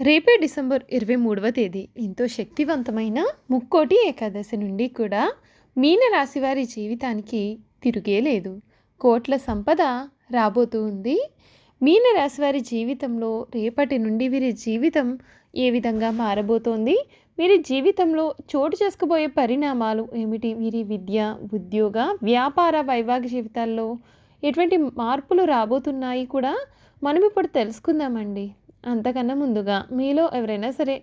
రేపే డిసెంబర్ ఇరవై మూడవ తేదీ. ఎంతో శక్తివంతమైన ముక్కోటి ఏకాదశి నుండి కూడా మీనరాశి వారి జీవితానికి తిరిగే లేదు. కోట్ల సంపద రాబోతూ ఉంది. మీనరాశి వారి జీవితంలో రేపటి నుండి వీరి జీవితం ఏ విధంగా మారబోతోంది? వీరి జీవితంలో చోటు చేసుకుపోయే పరిణామాలు ఏమిటి? వీరి విద్య ఉద్యోగ వ్యాపార వైవాహిక జీవితాల్లో ఎటువంటి మార్పులు రాబోతున్నాయి కూడా మనం ఇప్పుడు తెలుసుకుందామండి. అంతకన్నా ముందుగా మీలో ఎవరైనా సరే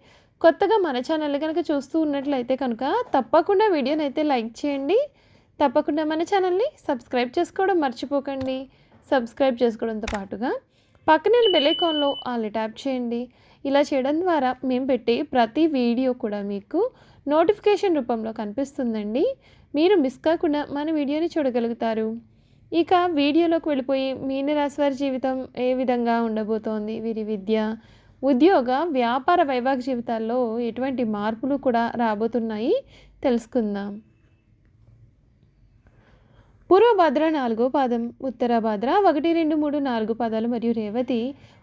కొత్తగా మన ఛానల్ కనుక చూస్తూ ఉన్నట్లయితే కనుక తప్పకుండా వీడియోని అయితే లైక్ చేయండి. తప్పకుండా మన ఛానల్ని సబ్స్క్రైబ్ చేసుకోవడం మర్చిపోకండి. సబ్స్క్రైబ్ చేసుకోవడంతో పాటుగా పక్కనే బెలైకాన్లో ఆల్ ట్యాప్ చేయండి. ఇలా చేయడం ద్వారా మేము పెట్టే ప్రతి వీడియో కూడా మీకు నోటిఫికేషన్ రూపంలో కనిపిస్తుందండి. మీరు మిస్ కాకుండా మన వీడియోని చూడగలుగుతారు. ఇక వీడియోలోకి వెళ్ళిపోయి మీనరాశి వారి జీవితం ఏ విధంగా ఉండబోతోంది? వీరి విద్య ఉద్యోగ వ్యాపార వైవాహిక జీవితాల్లో ఎటువంటి మార్పులు కూడా రాబోతున్నాయి? తెలుసుకుందాం. పూర్వభద్ర నాలుగో పాదం ఉత్తరాభద్ర ఒకటి రెండు మూడు నాలుగు పాదాలు మరియు రేవతి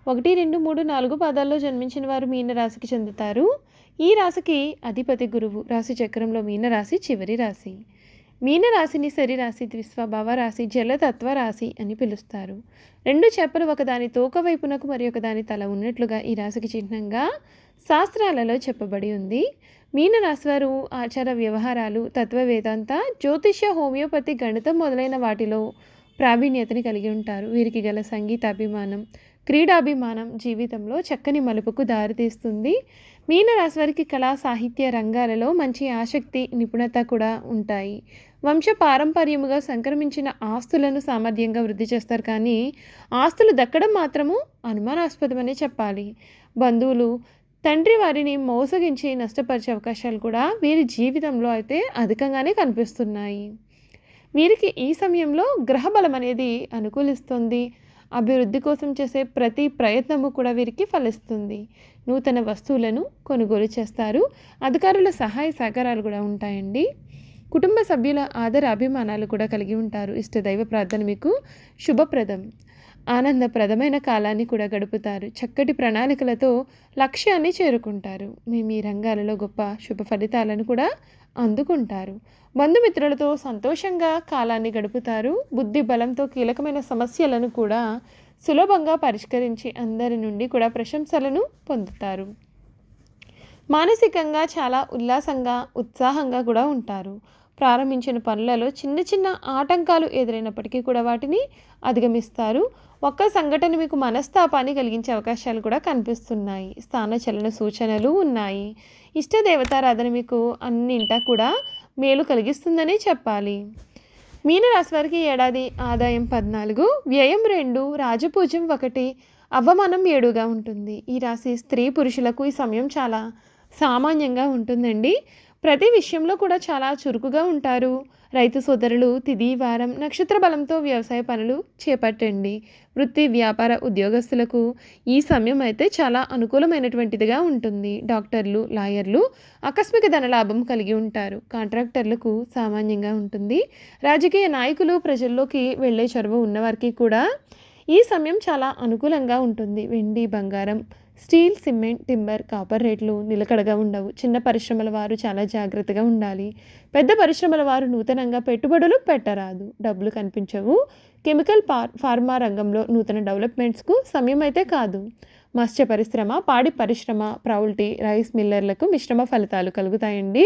ఒకటి రెండు మూడు నాలుగు పాదాల్లో జన్మించిన వారు మీనరాశికి చెందుతారు. ఈ రాశికి అధిపతి గురువు రాశి చక్రంలో మీనరాశి చివరి రాశి. మీనరాశిని శరీరాశి ద్విస్వభావ రాశి జలతత్వ రాశి అని పిలుస్తారు. రెండు చేపలు ఒకదాని తోక వైపునకు మరి ఒకదాని తల ఉన్నట్లుగా ఈ రాశికి చిహ్నంగా శాస్త్రాలలో చెప్పబడి ఉంది. మీనరాశి వారు ఆచార వ్యవహారాలు తత్వ వేదాంత జ్యోతిష్య హోమియోపతి గణితం మొదలైన వాటిలో ప్రావీణ్యతని కలిగి ఉంటారు. వీరికి గల సంగీతాభిమానం క్రీడాభిమానం జీవితంలో చక్కని మలుపుకు దారితీస్తుంది. మీనరాశి వారికి కళా సాహిత్య రంగాలలో మంచి ఆసక్తి నిపుణత కూడా ఉంటాయి. వంశపారంపర్యముగా సంక్రమించిన ఆస్తులను సామర్థ్యంగా వృద్ధి చేస్తారు కానీ ఆస్తులు దక్కడం మాత్రము అనుమానాస్పదమనే చెప్పాలి. బంధువులు తండ్రి వారిని మోసగించి నష్టపరిచే అవకాశాలు కూడా వీరి జీవితంలో అయితే అధికంగానే కనిపిస్తున్నాయి. వీరికి ఈ సమయంలో గ్రహబలం అనేది అనుకూలిస్తుంది. అభివృద్ధి కోసం చేసే ప్రతి ప్రయత్నము కూడా వీరికి ఫలిస్తుంది. నూతన వస్తువులను కొనుగోలు చేస్తారు. అధికారుల సహాయ సహకారాలు కూడా ఉంటాయండి. కుటుంబ సభ్యుల ఆదర అభిమానాలు కూడా కలిగి ఉంటారు. ఇష్టదైవ ప్రార్థన మీకు శుభప్రదం. ఆనందప్రదమైన కాలాన్ని కూడా గడుపుతారు. చక్కటి ప్రణాళికలతో లక్ష్యాన్ని చేరుకుంటారు. మేము ఈ రంగాలలో గొప్ప శుభ ఫలితాలను కూడా అందుకుంటారు. బంధుమిత్రులతో సంతోషంగా కాలాన్ని గడుపుతారు. బుద్ధి బలంతో కీలకమైన సమస్యలను కూడా సులభంగా పరిష్కరించి అందరి నుండి కూడా ప్రశంసలను పొందుతారు. మానసికంగా చాలా ఉల్లాసంగా ఉత్సాహంగా కూడా ఉంటారు. ప్రారంభించిన పనులలో చిన్న చిన్న ఆటంకాలు ఎదురైనప్పటికీ కూడా వాటిని అధిగమిస్తారు. ఒక్క సంఘటన మీకు మనస్తాపాన్ని కలిగించే అవకాశాలు కూడా కనిపిస్తున్నాయి. స్థాన చలన సూచనలు ఉన్నాయి. ఇష్టదేవతారాధన మీకు అన్నింటా కూడా మేలు కలిగిస్తుందని చెప్పాలి. మీనరాశి వారికి ఏడాది ఆదాయం పద్నాలుగు వ్యయం రెండు రాజపూజ్యం ఒకటి అవమానం ఏడుగా ఉంటుంది. ఈ రాశి స్త్రీ పురుషులకు ఈ సమయం చాలా సామాన్యంగా ఉంటుందండి. ప్రతి విషయంలో కూడా చాలా చురుకుగా ఉంటారు. రైతు సోదరులు తిది వారం నక్షత్ర బలంతో వ్యవసాయ పనులు చేపట్టండి. వృత్తి వ్యాపార ఉద్యోగస్తులకు ఈ సమయం అయితే చాలా అనుకూలమైనటువంటిదిగా ఉంటుంది. డాక్టర్లు లాయర్లు ఆకస్మిక ధనలాభం కలిగి ఉంటారు. కాంట్రాక్టర్లకు సామాన్యంగా ఉంటుంది. రాజకీయ నాయకులు ప్రజల్లోకి వెళ్ళే చొరవ ఉన్నవారికి కూడా ఈ సమయం చాలా అనుకూలంగా ఉంటుంది. వెండి బంగారం స్టీల్ సిమెంట్ టింబర్ కాపర్ రేట్లు నిలకడగా ఉండవు. చిన్న పరిశ్రమల వారు చాలా జాగ్రత్తగా ఉండాలి. పెద్ద పరిశ్రమల వారు నూతనంగా పెట్టుబడులు పెట్టరాదు. డబ్బులు కనిపించవు. కెమికల్ పార్ ఫార్మా రంగంలో నూతన డెవలప్మెంట్స్కు సమయం అయితే కాదు. మత్స్య పరిశ్రమ పాడి పరిశ్రమ ప్రౌల్టీ రైస్ మిల్లర్లకు మిశ్రమ ఫలితాలు కలుగుతాయండి.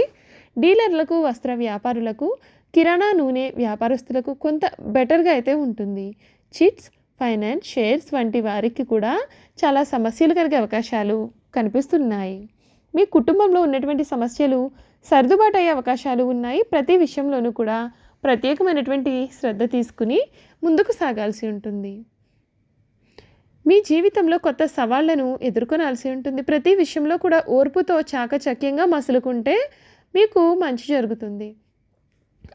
డీలర్లకు వస్త్ర వ్యాపారులకు కిరాణా నూనె వ్యాపారస్తులకు కొంత బెటర్గా అయితే ఉంటుంది. చిట్స్ ఫైనాన్స్ షేర్స్ వంటి వారికి కూడా చాలా సమస్యలు కలిగే అవకాశాలు కనిపిస్తున్నాయి. మీ కుటుంబంలో ఉన్నటువంటి సమస్యలు సర్దుబాటు అయ్యే అవకాశాలు ఉన్నాయి. ప్రతి విషయంలోనూ కూడా ప్రత్యేకమైనటువంటి శ్రద్ధ తీసుకుని ముందుకు సాగాల్సి ఉంటుంది. మీ జీవితంలో కొత్త సవాళ్ళను ఎదుర్కొనాల్సి ఉంటుంది. ప్రతి విషయంలో కూడా ఓర్పుతో చాకచక్యంగా మసులుకుంటే మీకు మంచి జరుగుతుంది.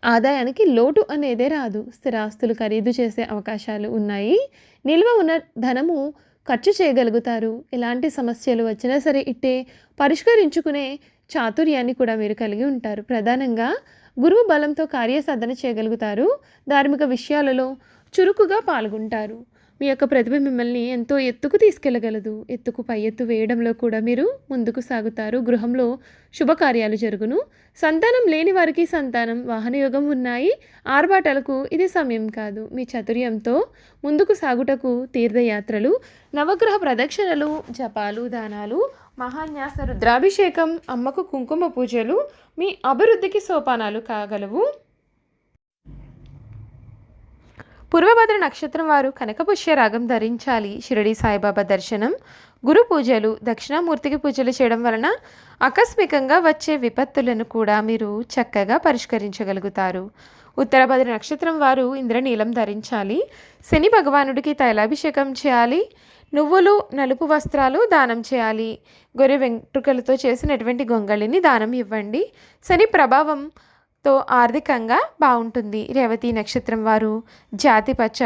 ఆదాయానికి లోటు అనేదే రాదు. స్థిరాస్తులు ఖరీదు చేసే అవకాశాలు ఉన్నాయి. నిల్వ ఉన్న ధనము ఖర్చు చేయగలుగుతారు. ఎలాంటి సమస్యలు వచ్చినా సరే ఇట్టే పరిష్కరించుకునే చాతుర్యాన్ని కూడా మీరు కలిగి ఉంటారు. ప్రధానంగా గురువు బలంతో కార్యసాధన చేయగలుగుతారు. ధార్మిక విషయాలలో చురుకుగా పాల్గొంటారు. మీ యొక్క ప్రతిభ మిమ్మల్ని ఎంతో ఎత్తుకు తీసుకెళ్ళగలదు ఎత్తుకు పై ఎత్తు వేయడంలో కూడా మీరు ముందుకు సాగుతారు. గృహంలో శుభకార్యాలు జరుగును. సంతానం లేని వారికి సంతానం వాహనయోగం ఉన్నాయి. ఆర్భాటాలకు ఇది సమయం కాదు. మీ చతుర్యంతో ముందుకు సాగుటకు తీర్థయాత్రలు నవగ్రహ ప్రదక్షిణలు జపాలు దానాలు మహాన్యాస రుద్రాభిషేకం అమ్మకు కుంకుమ పూజలు మీ అభివృద్ధికి సోపానాలు కాగలవు. పూర్వభద్ర నక్షత్రం వారు కనకపుష్య రాగం ధరించాలి. షిరడి సాయిబాబా దర్శనం గురు పూజలు దక్షిణామూర్తికి పూజలు చేయడం వలన ఆకస్మికంగా వచ్చే విపత్తులను కూడా మీరు చక్కగా పరిష్కరించగలుగుతారు. ఉత్తరభద్ర నక్షత్రం వారు ఇంద్రనీలం ధరించాలి. శని భగవానుడికి తైలాభిషేకం చేయాలి. నువ్వులు నలుపు వస్త్రాలు దానం చేయాలి. గొర్రె వెంట్రుకలతో చేసినటువంటి గొంగళిని దానం ఇవ్వండి. శని ప్రభావం తో ఆర్థికంగా బాగుంటుంది రేవతి నక్షత్రం వారు. జాతి పచ్చ.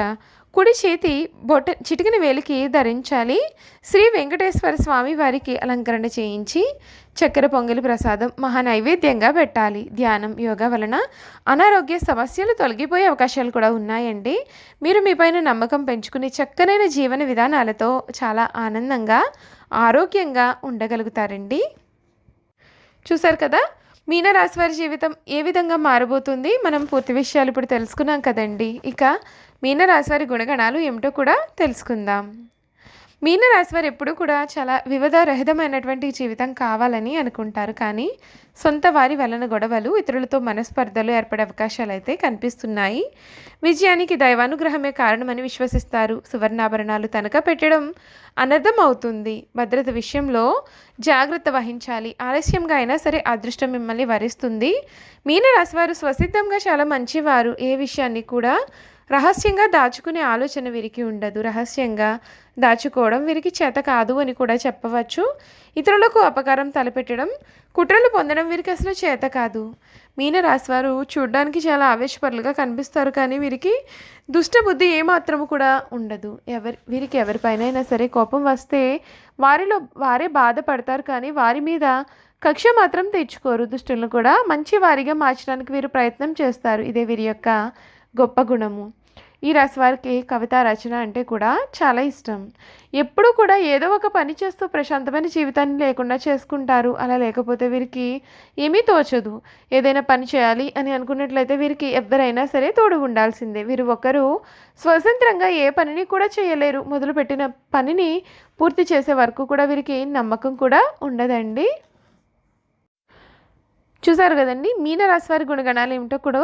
కుడి చేతి బొట్ట చిటికిన వేలికి ధరించాలి. శ్రీ వెంకటేశ్వర స్వామి వారికి అలంకరణ చేయించి చక్కెర పొంగలి ప్రసాదం మహా నైవేద్యంగా పెట్టాలి. ధ్యానం యోగా వలన అనారోగ్య సమస్యలు తొలగిపోయే అవకాశాలు కూడా ఉన్నాయండి. మీరు మీపైన నమ్మకం పెంచుకుని చక్కనైన జీవన విధానాలతో చాలా ఆనందంగా ఆరోగ్యంగా ఉండగలుగుతారండి. చూసారు కదా? మీనరాశి వారి జీవితం ఏ విధంగా మారబోతుంది? మనం పూర్తి విషయాలు ఇప్పుడు తెలుసుకున్నాం కదండి. ఇక మీనరాశి వారి గుణగణాలు ఏమిటో కూడా తెలుసుకుందాం. మీనరాశి వారు ఎప్పుడూ కూడా చాలా వివిధ రహితమైనటువంటి జీవితం కావాలని అనుకుంటారు. కానీ సొంత వారి వలన గొడవలు ఇతరులతో మనస్పర్ధలు ఏర్పడే అవకాశాలు అయితే కనిపిస్తున్నాయి. విజయానికి దైవానుగ్రహమే కారణమని విశ్వసిస్తారు. సువర్ణాభరణాలు తనఖా పెట్టడం అనర్థం అవుతుంది భద్రత విషయంలో జాగ్రత్త వహించాలి. ఆలస్యంగా అయినా సరే అదృష్టం మిమ్మల్ని వరిస్తుంది. మీనరాశి వారు స్వసిద్ధంగా చాలా మంచివారు. ఏ విషయాన్ని కూడా రహస్యంగా దాచుకునే ఆలోచన వీరికి ఉండదు. రహస్యంగా దాచుకోవడం వీరికి చేత కాదు అని కూడా చెప్పవచ్చు. ఇతరులకు అపకారం తలపెట్టడం కుట్రలు పొందడం వీరికి అసలు చేత కాదు. మీన వారు చూడడానికి చాలా ఆవేశపరులుగా కనిపిస్తారు కానీ వీరికి దుష్టబుద్ధి ఏమాత్రము కూడా ఉండదు. ఎవరి వీరికి ఎవరిపైనైనా సరే కోపం వస్తే వారిలో వారే బాధపడతారు కానీ వారి మీద కక్ష మాత్రం తెచ్చుకోరు దుష్టులను కూడా మంచి వారిగా మార్చడానికి వీరు ప్రయత్నం చేస్తారు. ఇదే వీరి యొక్క గొప్ప గుణము. ఈ రాశి వారికి కవితా రచన అంటే కూడా చాలా ఇష్టం. ఎప్పుడూ కూడా ఏదో ఒక పని చేస్తూ ప్రశాంతమైన జీవితాన్ని లేకుండా చేసుకుంటారు. అలా లేకపోతే వీరికి ఏమీ తోచదు. ఏదైనా పని చేయాలి అని అనుకున్నట్లయితే వీరికి ఎవరైనా సరే తోడు ఉండాల్సిందే. వీరు ఒకరు స్వతంత్రంగా ఏ పనిని కూడా చేయలేరు. మొదలుపెట్టిన పనిని పూర్తి చేసే వరకు కూడా వీరికి నమ్మకం కూడా ఉండదండి. చూసారు కదండి మీనరాశి వారి గుణగణాలు ఏమిటో కూడా